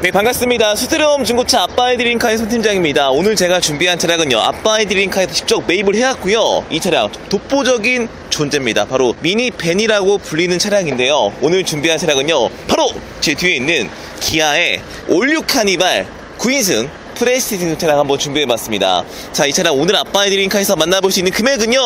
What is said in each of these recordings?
네 반갑습니다. 수트럼 중고차 아빠의 드림카의 손팀장입니다. 오늘 제가 준비한 차량은요 아빠의 드림카에서 직접 매입을 해왔고요. 이 차량 독보적인 존재입니다. 바로 미니 벤이라고 불리는 차량인데요. 오늘 준비한 차량은요 바로 제 뒤에 있는 기아의 올류 카니발 9인승 프레스티지 차량 한번 준비해봤습니다. 자, 이 차량 오늘 아빠의 드림카에서 만나볼 수 있는 금액은요,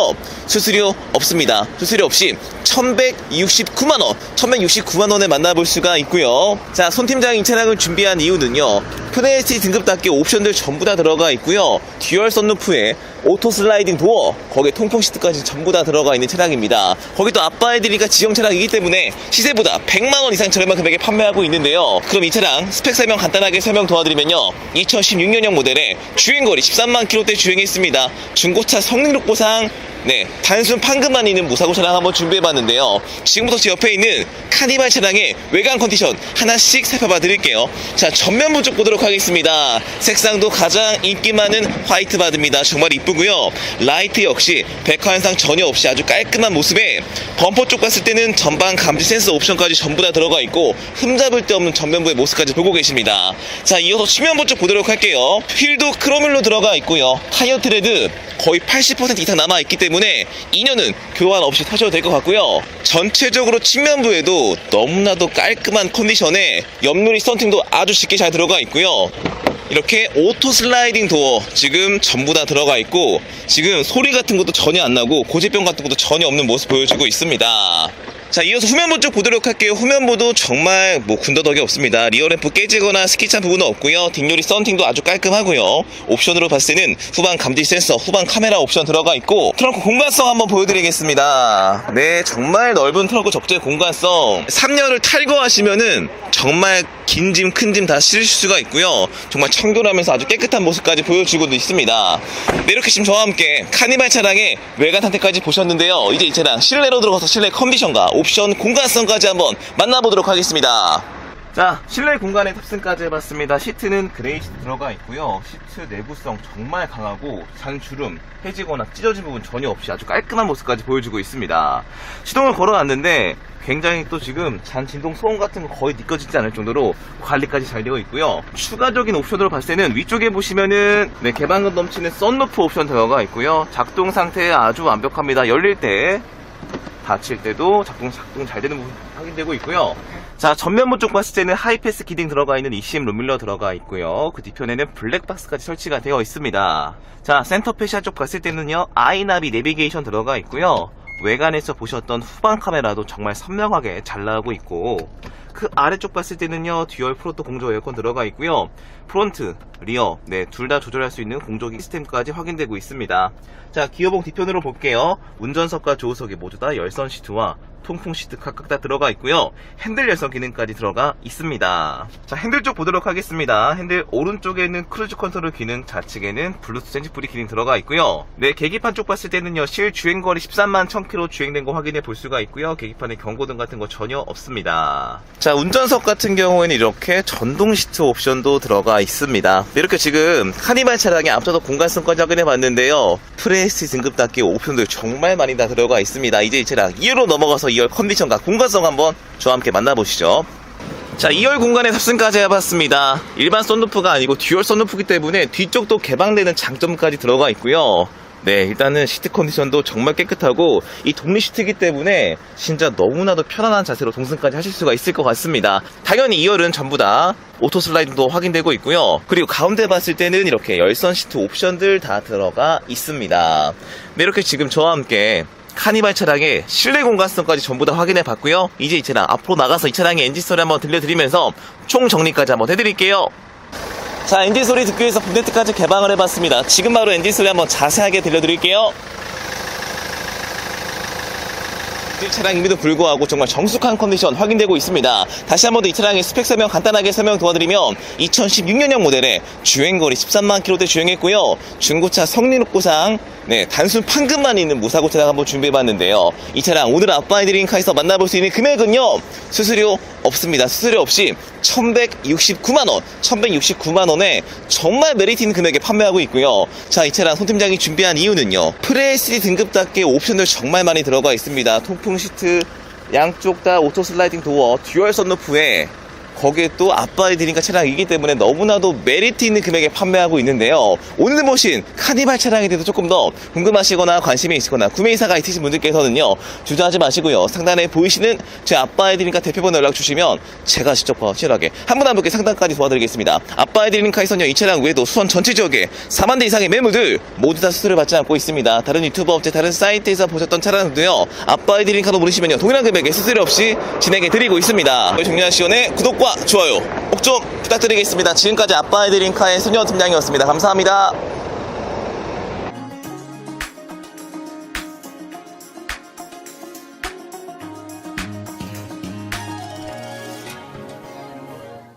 수수료 없습니다. 수수료 없이 1169만원, 1169만원에 만나볼 수가 있고요. 자, 손 팀장이 이 차량을 준비한 이유는요, 프레스티지 등급답게 옵션들 전부 다 들어가 있고요. 듀얼 썬루프에 오토 슬라이딩 도어, 거기에 통풍 시트까지 전부 다 들어가 있는 차량입니다. 거기 또 아빠의 드림카 지형 차량이기 때문에 시세보다 100만원 이상 저렴한 금액에 판매하고 있는데요. 그럼 이 차량 스펙 설명 간단하게 설명 도와드리면요. 2016년형 모델에 주행거리 13만 킬로대 주행했습니다. 중고차 성능록보상 네, 단순 판금만 있는 무사고 차량 한번 준비해봤는데요. 지금부터 제 옆에 있는 카니발 차량의 외관 컨디션 하나씩 살펴봐 드릴게요. 자, 전면 부 쪽 보도록 하겠습니다. 색상도 가장 인기 많은 화이트 바드입니다. 정말 이쁘고요. 라이트 역시 백화 현상 전혀 없이 아주 깔끔한 모습에 범퍼 쪽 봤을 때는 전방 감지 센서 옵션까지 전부 다 들어가 있고 흠잡을 데 없는 전면부의 모습까지 보고 계십니다. 자, 이어서 측면부 쪽 보도록 할게요. 휠도 크로밀로 들어가 있고요. 타이어 트레드 거의 80% 이상 남아있기 때문에 2년은 교환 없이 타셔도 될 것 같고요. 전체적으로 측면부에도 너무나도 깔끔한 컨디션에 옆유리 스턴팅도 아주 쉽게 잘 들어가 있고요. 이렇게 오토 슬라이딩 도어 지금 전부 다 들어가 있고 지금 소리 같은 것도 전혀 안 나고 고지병 같은 것도 전혀 없는 모습 보여주고 있습니다. 자 이어서 후면부 쪽 보도록 할게요. 후면부도 정말 뭐 군더더기 없습니다. 리어램프 깨지거나 스키찬 부분은 없고요. 뒷유리 썬팅도 아주 깔끔하고요. 옵션으로 봤을 때는 후방 감지 센서 후방 카메라 옵션 들어가 있고 트렁크 공간성 한번 보여드리겠습니다. 네 정말 넓은 트렁크 접재 공간성. 3년을 탈거하시면은 정말 긴 짐 큰 짐 다 실으실 수가 있고요. 정말 청결하면서 아주 깨끗한 모습까지 보여주고도 있습니다. 네 이렇게 지금 저와 함께 카니발 차량의 외관 상태까지 보셨는데요. 이제 이 차량 실내로 들어가서 실내 컨디션과 옵션 공간성까지 한번 만나보도록 하겠습니다. 자 실내 공간에 탑승까지 해봤습니다. 시트는 그레이 시트 들어가 있고요. 시트 내구성 정말 강하고 잔주름 해지거나 찢어진 부분 전혀 없이 아주 깔끔한 모습까지 보여주고 있습니다. 시동을 걸어놨는데 굉장히 또 지금 잔 진동 소음 같은 거 거의 느껴지지 않을 정도로 관리까지 잘 되어 있고요. 추가적인 옵션으로 봤을 때는 위쪽에 보시면은 네, 개방감 넘치는 썬루프 옵션 들어가 있고요. 작동 상태 아주 완벽합니다. 열릴 때 닫힐 때도 작동, 작동 잘 되는 부분 확인되고 있고요. 자, 전면부 쪽 봤을 때는 하이패스 기딩 들어가 있는 ECM 룸밀러 들어가 있고요. 그 뒤편에는 블랙박스까지 설치가 되어 있습니다. 자, 센터 페시아 쪽 봤을 때는요, 아이나비 내비게이션 들어가 있고요. 외관에서 보셨던 후방 카메라도 정말 선명하게 잘 나오고 있고 그 아래쪽 봤을 때는요 듀얼 프로토 공조 에어컨 들어가 있고요. 프론트, 리어 네둘 다 조절할 수 있는 공조기 시스템까지 확인되고 있습니다. 자 기어봉 뒤편으로 볼게요. 운전석과 조수석이 모두 다 열선 시트와 통풍 시트 각각 다 들어가 있고요. 핸들 열선 기능까지 들어가 있습니다. 자 핸들 쪽 보도록 하겠습니다. 핸들 오른쪽에는 크루즈 컨트롤 기능 좌측에는 블루투스 핸즈프리 기능 들어가 있고요. 네 계기판 쪽 봤을 때는요 실 주행거리 13만 1000km 주행된 거 확인해 볼 수가 있고요. 계기판에 경고등 같은 거 전혀 없습니다. 자 운전석 같은 경우에는 이렇게 전동 시트 옵션도 들어가 있습니다. 네, 이렇게 지금 카니발 차량의 앞서서 공간성까지 확인해 봤는데요. 프레스티 등급답게 옵션들 정말 많이 다 들어가 있습니다. 이제 이 차량 2열로 넘어가서 2열 컨디션과 공간성 한번 저와 함께 만나보시죠. 자 2열 공간에 탑승까지 해봤습니다. 일반 썬루프가 아니고 듀얼 썬루프기 때문에 뒤쪽도 개방되는 장점까지 들어가 있고요. 네 일단은 시트 컨디션도 정말 깨끗하고 이 독립 시트이기 때문에 진짜 너무나도 편안한 자세로 동승까지 하실 수가 있을 것 같습니다. 당연히 2열은 전부 다 오토 슬라이딩도 확인되고 있고요. 그리고 가운데 봤을 때는 이렇게 열선 시트 옵션들 다 들어가 있습니다. 네 이렇게 지금 저와 함께 카니발 차량의 실내 공간성까지 전부 다 확인해 봤고요. 이제 이 차량 앞으로 나가서 이 차량의 엔진 소리 한번 들려드리면서 총 정리까지 한번 해드릴게요. 자, 엔진 소리 듣기 위해서 본네트까지 개방을 해봤습니다. 지금 바로 엔진 소리 한번 자세하게 들려드릴게요. 차량임에도 불구하고 정말 정숙한 컨디션 확인되고 있습니다. 다시 한번더이 차량의 스펙 설명 간단하게 설명 도와드리면 2016년형 모델에 주행거리 13만 킬로대 주행했고요. 중고차 성능고상 네, 단순 판금만 있는 무사고 차량 한번 준비해봤는데요. 이 차량 오늘 아빠이드링카에서 만나볼 수 있는 금액은요. 수수료 없습니다. 수수료 없이 1169만원, 1169만원에 정말 메리트 있는 금액에 판매하고 있고요. 자, 이 차량 손 팀장이 준비한 이유는요. 프레스리 등급답게 옵션들 정말 많이 들어가 있습니다. 통풍 시트, 양쪽 다 오토 슬라이딩 도어, 듀얼 선루프에 거기에 또 아빠의 드림카 차량이기 때문에 너무나도 메리트 있는 금액에 판매하고 있는데요. 오늘 모신 카니발 차량에 대해서 조금 더 궁금하시거나 관심이 있으거나 구매 의사가 있으신 분들께서는요. 주저하지 마시고요. 상단에 보이시는 제 아빠의 드림카 대표번호 연락 주시면 제가 직접 확실하게 한 분 한 분께 상담까지 도와드리겠습니다. 아빠의 드림카에서는요. 이 차량 외에도 수원 전체 지역에 4만 대 이상의 매물들 모두 다 수수료 받지 않고 있습니다. 다른 유튜버 업체 다른 사이트에서 보셨던 차량들도요. 아빠의 드림카로 모르시면요. 동일한 금액에 수수료 없이 진행해 드리고 있습니다. 정리한 시원의 구독과 좋아요 꼭 좀 부탁드리겠습니다. 지금까지 아빠의 드림카의 소녀 팀장이었습니다. 감사합니다.